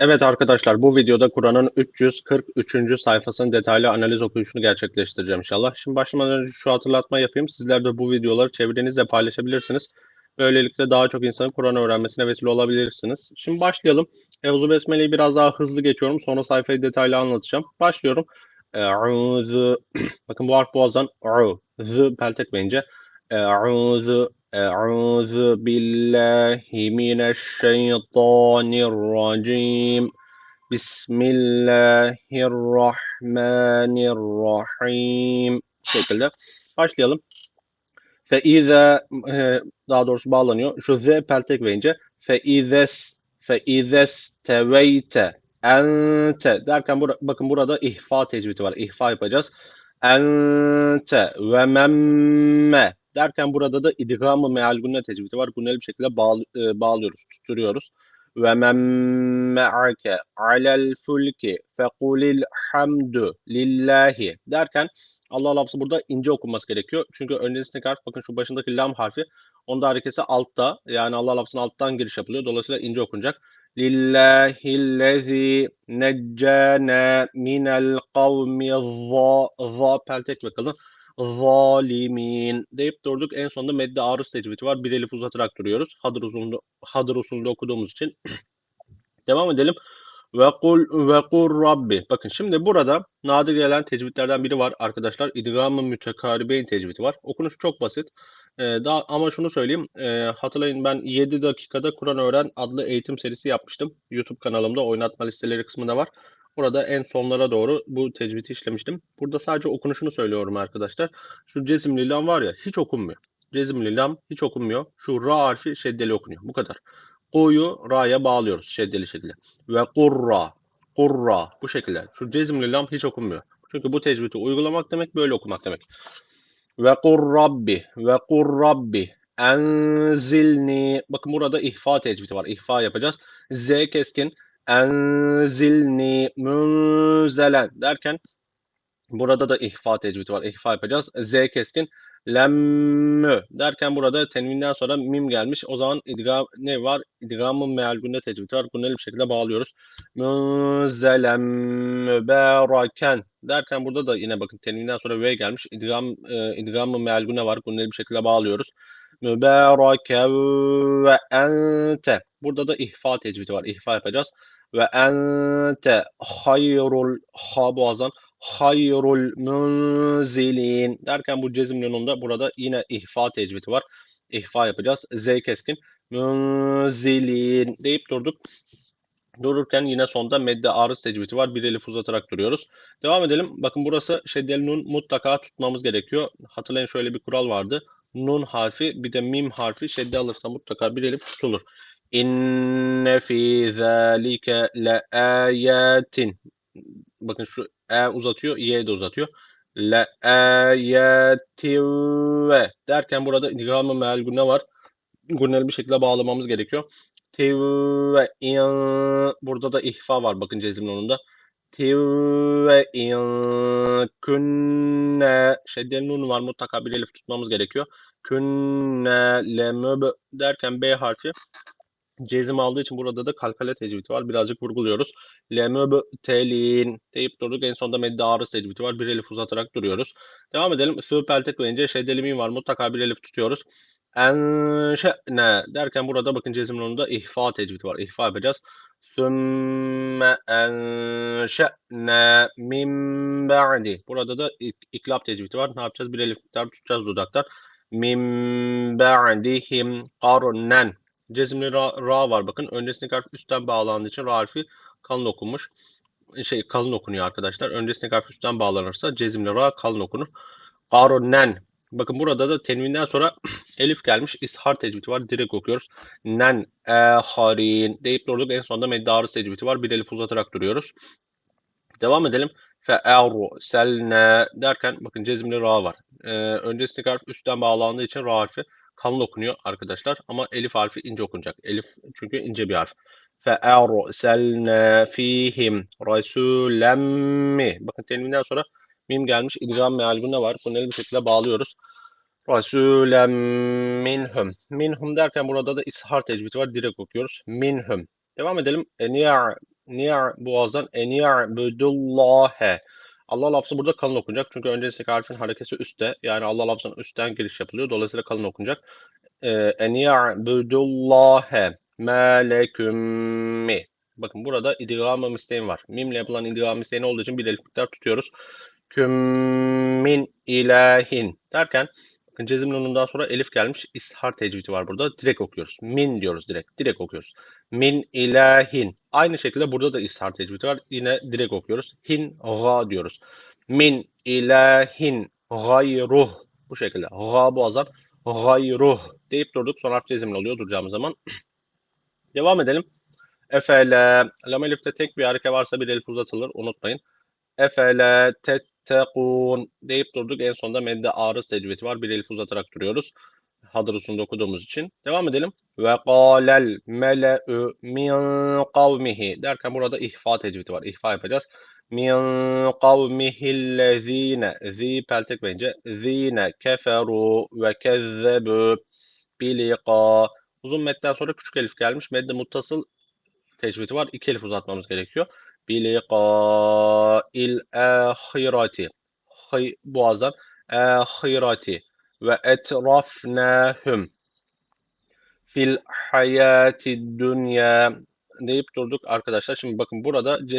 Evet arkadaşlar bu videoda Kur'an'ın 343. sayfasının detaylı analiz okuyuşunu gerçekleştireceğim inşallah. Şimdi başlamadan önce şu hatırlatma yapayım. Sizler de bu videoları çevrenizle paylaşabilirsiniz. Böylelikle daha çok insanın Kur'an öğrenmesine vesile olabilirsiniz. Şimdi başlayalım. Euzu Besmele'yi biraz daha hızlı geçiyorum. Sonra sayfayı detaylı anlatacağım. Başlıyorum. Bakın bu harf boğazdan u. Z pelt etmeyince. Euzu أعوذ بالله من الشيطان الرجيم بسم الله الرحمن الرحيم Bu şekilde başlayalım. Feize daha doğrusu bağlanıyor. Şu z peltek verince feizes feizes teveyte ente derken bura, bakın burada ihfa tecvidi var. İhfa yapacağız. Ente ve memme derken burada da idgamı meal gunne tecvidi var. Gunneli bir şekilde bağlı, e, bağlıyoruz, tuturuyoruz. Ve men me'ake alel fulki fekulil hamdu lillahi derken Allah lafzı burada ince okunması gerekiyor. Çünkü öncesindeki harf bakın şu başındaki lam harfi onda harekesi altta yani Allah lafzının alttan giriş yapılıyor. Dolayısıyla ince okunacak. Lillahillezi neccana minel kavmi za, za peltek bakalım zalimin deyip durduk. En sonunda medde arız tecvidi var. Bir elif uzatarak duruyoruz. Hadır usulünde, hadır usulünde okuduğumuz için. Devam edelim. Ve kul ve kul rabbi. Bakın şimdi burada nadir gelen tecvidlerden biri var arkadaşlar. İdgam-ı mütekaribeyn tecvidi var. Okunuş çok basit. Ee, daha ama şunu söyleyeyim. Ee, hatırlayın ben 7 dakikada Kur'an öğren adlı eğitim serisi yapmıştım. YouTube kanalımda oynatma listeleri kısmında var. Burada en sonlara doğru bu tecvidi işlemiştim. Burada sadece okunuşunu söylüyorum arkadaşlar. Şu cezimli lam var ya hiç okunmuyor. Cezimli lam hiç okunmuyor. Şu ra harfi şeddeli okunuyor. Bu kadar. Ku'yu ra'ya bağlıyoruz şeddeli şekilde. Ve kurra. Kurra. Bu şekilde. Şu cezimli lam hiç okunmuyor. Çünkü bu tecvidi uygulamak demek böyle okumak demek. Ve kur rabbi. Ve kur rabbi. Enzilni. Bakın burada ihfa tecvidi var. İhfa yapacağız. Z keskin enzilni münzelen derken burada da ihfa tecvidi var. İhfa yapacağız. Z keskin lemmü derken burada tenvinden sonra mim gelmiş. O zaman idgam ne var? İdgamın meal günde tecvidi var. Bunu bir şekilde bağlıyoruz. Münzelem müberaken derken burada da yine bakın tenvinden sonra v gelmiş. İdgam e, idgamın meal güne var. Bunu bir şekilde bağlıyoruz. Mübereken ve ente. Burada da ihfa tecvidi var. İhfa yapacağız ve ente hayrul ha boğazdan hayrul munzilin derken bu cezim yönünde burada yine ihfa tecvidi var. İhfa yapacağız. Z keskin. Munzilin deyip durduk. Dururken yine sonda medde arız tecvidi var. Bir elif uzatarak duruyoruz. Devam edelim. Bakın burası şeddeli nun mutlaka tutmamız gerekiyor. Hatırlayın şöyle bir kural vardı. Nun harfi bir de mim harfi şedde alırsa mutlaka bir elif tutulur. İnne fî zâlike le âyâtin. Bakın şu e uzatıyor, y de uzatıyor. Le âyâtin ve derken burada idgam-ı meal günne var. Günneli bir şekilde bağlamamız gerekiyor. Tivve in burada da ihfa var bakın cezimli onun da. Tivve in künne şeddeli nun var mutlaka bir elif tutmamız gerekiyor. Künne lemöb derken B harfi cezim aldığı için burada da kalkale tecvidi var. Birazcık vurguluyoruz. Lemöbtelin deyip durduk. En sonunda medde arız tecvidi var. Bir elif uzatarak duruyoruz. Devam edelim. Sığ peltek verince şeddeli var. Mutlaka bir elif tutuyoruz. Enşe'ne derken burada bakın cezimin onunda ihfa tecvidi var. İhfa yapacağız. Sümme enşe'ne min ba'di. Burada da iklap tecvidi var. Ne yapacağız? Bir elif miktar tutacağız dudaktan. Min ba'dihim karnen. Cezimli ra, ra var bakın. Öncesindeki harf üstten bağlandığı için ra harfi kalın okunmuş. Şey kalın okunuyor arkadaşlar. Öncesindeki harf üstten bağlanırsa cezimli ra kalın okunur. Karunen. Bakın burada da tenvinden sonra elif gelmiş. İshar tecvidi var. Direkt okuyoruz. Nen e harin deyip durduk. En sonunda meddarı tecvidi var. Bir elif uzatarak duruyoruz. Devam edelim. Fe'eru selne derken bakın cezimli ra var. Ee, öncesindeki harf üstten bağlandığı için ra harfi kalın okunuyor arkadaşlar ama elif harfi ince okunacak. Elif çünkü ince bir harf. فَاَرْسَلْنَا ف۪يهِمْ رَسُولًا mi? Bakın tenvinden sonra mim gelmiş. İdgam mealgune var. Bunu bir şekilde bağlıyoruz. Rasulen minhum. Minhum derken burada da ishar tecvidi var. Direkt okuyoruz. Minhum. Devam edelim. Ni'a ni'r boğazdan eni'budullâhe. Allah lafzı burada kalın okunacak. Çünkü öncesindeki harfin harekesi üstte. Yani Allah lafzının üstten giriş yapılıyor. Dolayısıyla kalın okunacak. Ee, eni'budullâhe mâ leküm mi. Bakın burada idgam-ı misteğin var. Mimle yapılan idgam-ı misteğin olduğu için bir elif miktar tutuyoruz. Küm min ilahin derken bakın cezim nunundan sonra elif gelmiş. İshar tecvidi var burada. Direkt okuyoruz. Min diyoruz direkt. Direkt okuyoruz. Min ilahin. Aynı şekilde burada da ishar tecvidi var. Yine direkt okuyoruz. Hin ga diyoruz. Min ilahin gayruh. Bu şekilde. Ga boğazdan gayruh deyip durduk. Son harf cezimli oluyor duracağımız zaman. Devam edelim. Efele. Lam elifte tek bir hareke varsa bir elif uzatılır. Unutmayın. Efele tettekun deyip durduk. En sonunda medde arız tecvidi var. Bir elif uzatarak duruyoruz. Hadır usulünde okuduğumuz için. Devam edelim. Ve kâlel mele'ü min kavmihi derken burada ihfa tecvidi var. İhfa yapacağız. Min kavmihillezine zi peltek bence zine keferu ve kezzebu biliqa Uzun metten sonra küçük elif gelmiş. Medde muttasıl tecvidi var. İki elif uzatmamız gerekiyor. Biliqa il ahirati. Hay, boğazdan ahirati ve etrafnahum fil hayati dünya deyip durduk arkadaşlar. Şimdi bakın burada ce,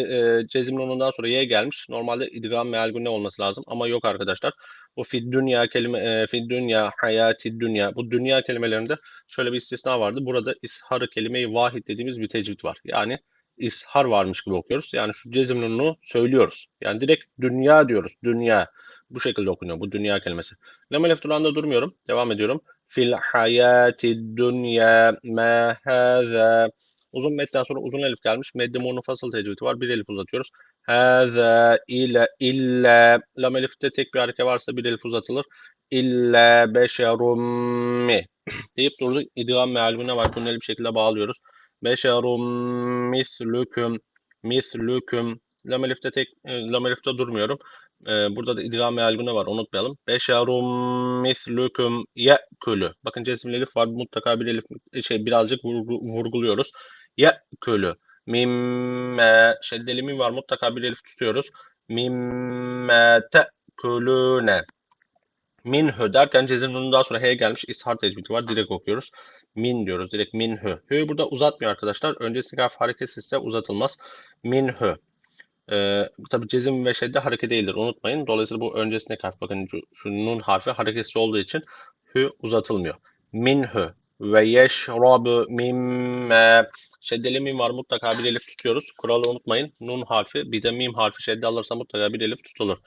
e, onundan sonra y gelmiş. Normalde idgam meal ne olması lazım ama yok arkadaşlar. Bu fid dünya kelime e, fid dünya hayati dünya bu dünya kelimelerinde şöyle bir istisna vardı. Burada isharı kelimeyi vahid dediğimiz bir tecvid var. Yani ishar varmış gibi okuyoruz. Yani şu cezimli onu söylüyoruz. Yani direkt dünya diyoruz. Dünya. Bu şekilde okunuyor bu dünya kelimesi. Lam elif durağında durmuyorum. Devam ediyorum. Fil hayati dünya ma haza. Uzun metten sonra uzun elif gelmiş. Medde monofasıl tecvidi var. Bir elif uzatıyoruz. Haza ile illa. Lam elifte tek bir hareke varsa bir elif uzatılır. İlla beşerum mi. deyip durduk. İdgam mealbine var. Bunu bir şekilde bağlıyoruz. Beşerum mislüküm. Mislüküm. Lam elifte tek e, lam elifte durmuyorum. Ee, burada da idgam mealgune var unutmayalım. Beşerum mislüküm ye'külü. Bakın cezimli elif var. Mutlaka bir elif şey birazcık vurgu, vurguluyoruz. Ye'külü. Mimme şeddeli mim var. Mutlaka bir elif tutuyoruz. Mimme te'külüne. Minhü derken cezimlinin daha sonra H gelmiş. ishar tecvidi var. Direkt okuyoruz. Min diyoruz. Direkt minhü. Hü burada uzatmıyor arkadaşlar. Öncesindeki harf hareketsizse uzatılmaz. Minhü. Ee, tabi cezim ve şedde hareket değildir. Unutmayın. Dolayısıyla bu öncesindeki harf. Bakın şu nun harfi hareketsiz olduğu için hü uzatılmıyor. Minhü ve yeşrabu mimme şeddeli mim var mutlaka bir elif tutuyoruz. Kuralı unutmayın. Nun harfi bir de mim harfi şedde alırsa mutlaka bir elif tutulur.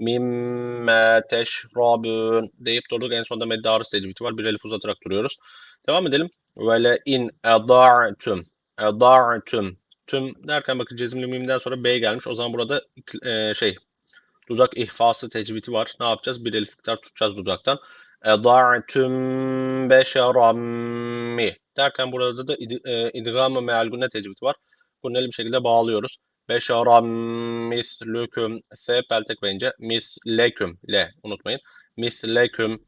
Mimme teşrabun deyip durduk. En sonunda medde arız tecvidi var. Bir elif uzatarak duruyoruz. Devam edelim. Ve le in eda'tum eda'tum tüm derken bakın cezimli mimden sonra B gelmiş. O zaman burada e, şey dudak ihfası tecvidi var. Ne yapacağız? Bir elif miktar tutacağız dudaktan. Eda'tum beşerammi derken burada da id, e, idgam-ı mealgune tecvidi var. Bunu bir şekilde bağlıyoruz. Beşeram mislüküm S peltek bence misleküm le unutmayın. Misleküm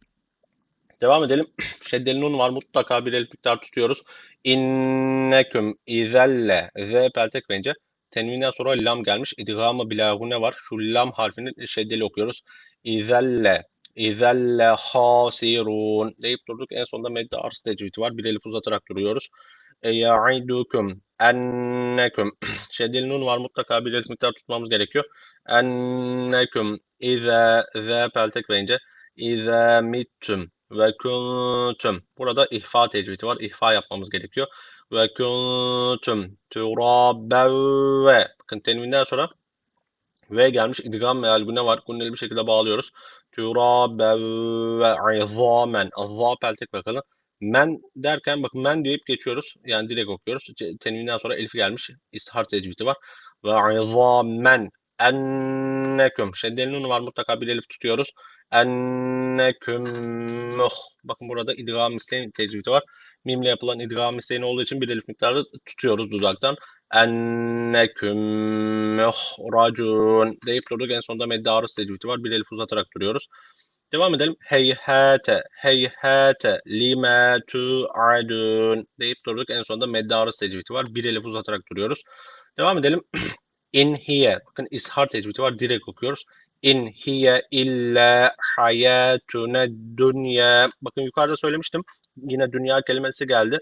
Devam edelim. Şeddeli nun var. Mutlaka bir elif miktar tutuyoruz. İnneküm izelle. Z peltek bence. Tenvinden sonra lam gelmiş. İdgamı bilagune var. Şu lam harfini şeddeli okuyoruz. İzelle. İzelle hasirun deyip durduk. En sonunda medde arz tecvidi var. Bir elif uzatarak duruyoruz. Eya'idukum enneküm. Şeddeli nun var. Mutlaka bir miktar tutmamız gerekiyor. Enneküm ize z peltek bence. İze mittüm ve kuntum. Burada ihfa tecvidi var. İhfa yapmamız gerekiyor. Ve kuntum turabe. Bakın tenvinden sonra ve gelmiş idgam meal güne var. Gunneli bir şekilde bağlıyoruz. Turabe ve izamen. Azza peltek bakalım. Men derken bakın men deyip geçiyoruz. Yani direkt okuyoruz. Tenvinden sonra elif gelmiş. İshar tecvidi var. Ve izamen enneküm. Şeddeli nun var mutlaka bir elif tutuyoruz. Enneküm muh. Bakın burada idgam misleyin tecvidi var. Mimle yapılan idgam misleyin olduğu için bir elif miktarı tutuyoruz dudaktan. Enneküm muhracun deyip durduk. En sonunda medde arız tecvidi var. Bir elif uzatarak duruyoruz. Devam edelim. Heyhate, heyhate, lima tu'adun deyip durduk. En sonunda medde arız tecvidi var. Bir elif uzatarak duruyoruz. Devam edelim. In hiye. Bakın ishar tecvidi var. Direkt okuyoruz. In hiye illa hayatuna dünya. Bakın yukarıda söylemiştim. Yine dünya kelimesi geldi.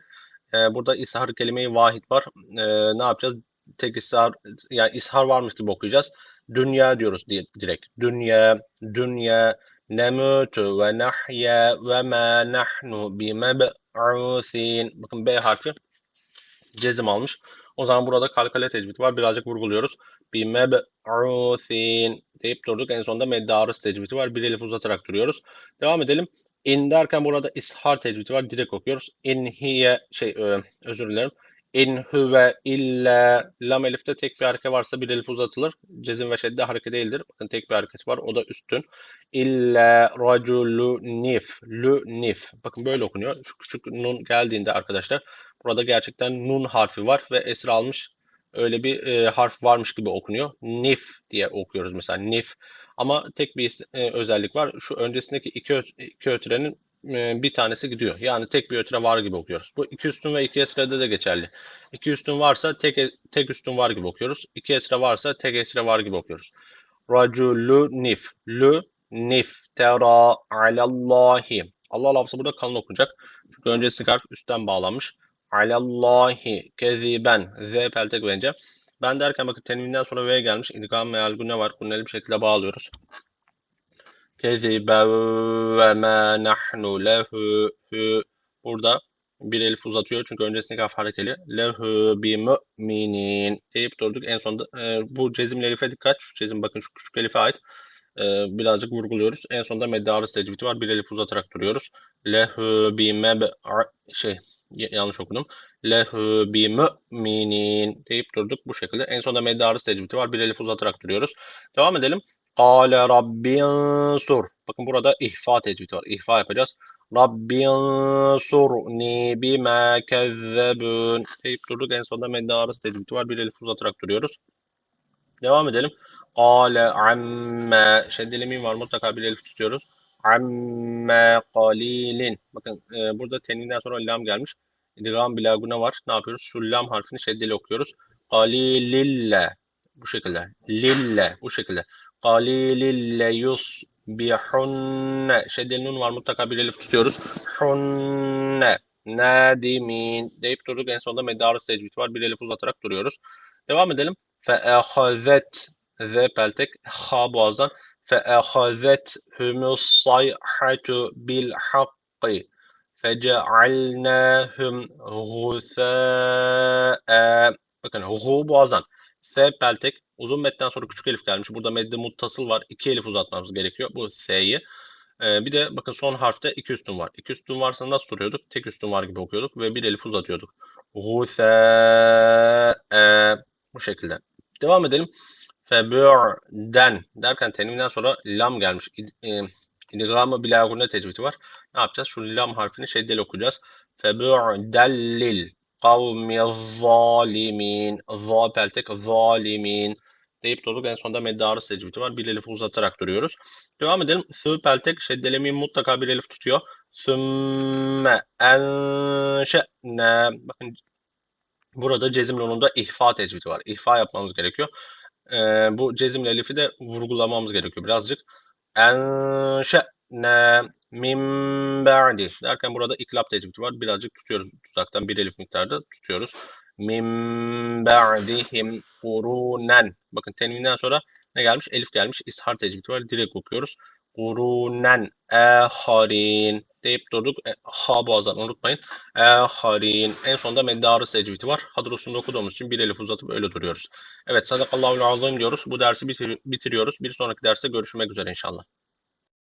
Ee, burada ishar kelimeyi vahid var. Ee, ne yapacağız? Tek ishar, yani ishar varmış gibi okuyacağız. Dünya diyoruz di- direkt. Dünya, dünya, nemutu ve nahya ve ma nahnu bimeb'usin. Bakın B harfi cezim almış. O zaman burada kalkale tecvidi var. Birazcık vurguluyoruz. Bimeb'usin deyip durduk. En sonunda meddarız tecvidi var. Bir elif uzatarak duruyoruz. Devam edelim. İn derken burada ishar tecvidi var. Direkt okuyoruz. İn hiye şey ö, özür dilerim. İn huve illa lam elifte tek bir hareket varsa bir elif uzatılır. Cezim ve şedde hareket değildir. Bakın tek bir hareket var. O da üstün. İlla raculu nif. Lu nif. Bakın böyle okunuyor. Şu küçük nun geldiğinde arkadaşlar burada gerçekten nun harfi var ve esra almış öyle bir e, harf varmış gibi okunuyor. Nif diye okuyoruz mesela. Nif. Ama tek bir e, özellik var. Şu öncesindeki iki, iki ötürenin e, bir tanesi gidiyor. Yani tek bir ötüre var gibi okuyoruz. Bu iki üstün ve iki esrede de geçerli. İki üstün varsa tek e- tek üstün var gibi okuyoruz. İki esre varsa tek esre var gibi okuyoruz. Raculu nif. Lu nif. Tera alallahi. Allah lafzı burada kalın okunacak. Çünkü öncesi harf üstten bağlanmış. Alallahi keziben. Z peltek bence. Ben derken bakın tenvinden sonra V gelmiş. İdgam meal ne var? Gunneli bir şekilde bağlıyoruz. Keziben ve ma nahnu lehu. Burada bir elif uzatıyor çünkü öncesindeki harf harekeli. Lehu bi mu'minin deyip durduk. En sonunda e, bu cezimli elife dikkat. Şu cezim bakın şu küçük elife ait. E, birazcık vurguluyoruz. En sonunda meddarız tecvidi var. Bir elif uzatarak duruyoruz. Lehu bi meb şey yanlış okudum. Lehu bi mu'minin deyip durduk bu şekilde. En sonunda meddarız tecvidi var. Bir elif uzatarak duruyoruz. Devam edelim. Kale rabbin sur. Bakın burada ihfa tecvidi var. İhfa yapacağız. Rabbin surni bima kezzebun deyip durduk. En sonunda meddarız tecvidi var. Bir elif uzatarak duruyoruz. Devam edelim. Kale amme. Şeddeli mim var. Mutlaka bir elif tutuyoruz. Amme qalilin. Bakın e, burada teninden sonra lam gelmiş. İdgam bilaguna var. Ne yapıyoruz? Şu lam harfini şeddeli okuyoruz. Qalilille. Bu şekilde. Lille. Bu şekilde. Qalilille yusbihunne. Şeddeli nun var. Mutlaka bir elif tutuyoruz. Hunne. Nadimin. Deyip durduk. En sonunda meddarız tecvid var. Bir elif uzatarak duruyoruz. Devam edelim. Fe'ehazet. Z peltek. Ha boğazdan. فأخذتهم الصيحة بالحق فجعلناهم غثاء Bakın hu boğazdan. S peltek. Uzun metten sonra küçük elif gelmiş. Burada medde muttasıl var. İki elif uzatmamız gerekiyor. Bu S'yi. Ee, bir de bakın son harfte iki üstün var. İki üstün varsa nasıl duruyorduk? Tek üstün var gibi okuyorduk ve bir elif uzatıyorduk. Gusâ'e. Bu şekilde. Devam edelim. Febu'den derken tenimden sonra lam gelmiş. E, İdgam-ı bilagune tecvidi var. Ne yapacağız? Şu lam harfini şeddeli okuyacağız. Febu'den lil kavmi zalimin. Za zalimin deyip durduk. En sonunda meddarı tecvidi var. Bir elif uzatarak duruyoruz. Devam edelim. Sığ peltek şeddelemeyi mutlaka bir elif tutuyor. Sümme enşe'ne. Bakın burada cezimli onun da ihfa tecvidi var. İhfa yapmamız gerekiyor. Ee, bu cezimli elifi de vurgulamamız gerekiyor birazcık. Enşe'ne min ba'di derken burada iklap tecvidi var. Birazcık tutuyoruz tuzaktan bir elif miktarda tutuyoruz. Min ba'dihim kurunen. Bakın tenvinden sonra ne gelmiş? Elif gelmiş. İshar tecvidi var. Direkt okuyoruz. Kurunen eharin deyip durduk. E, ha boğazdan unutmayın. Eharin. En sonunda meddarı tecvidi var. Hadrosunu okuduğumuz için bir elif uzatıp öyle duruyoruz. Evet sadakallahu azim diyoruz. Bu dersi bitir- bitiriyoruz. Bir sonraki derste görüşmek üzere inşallah.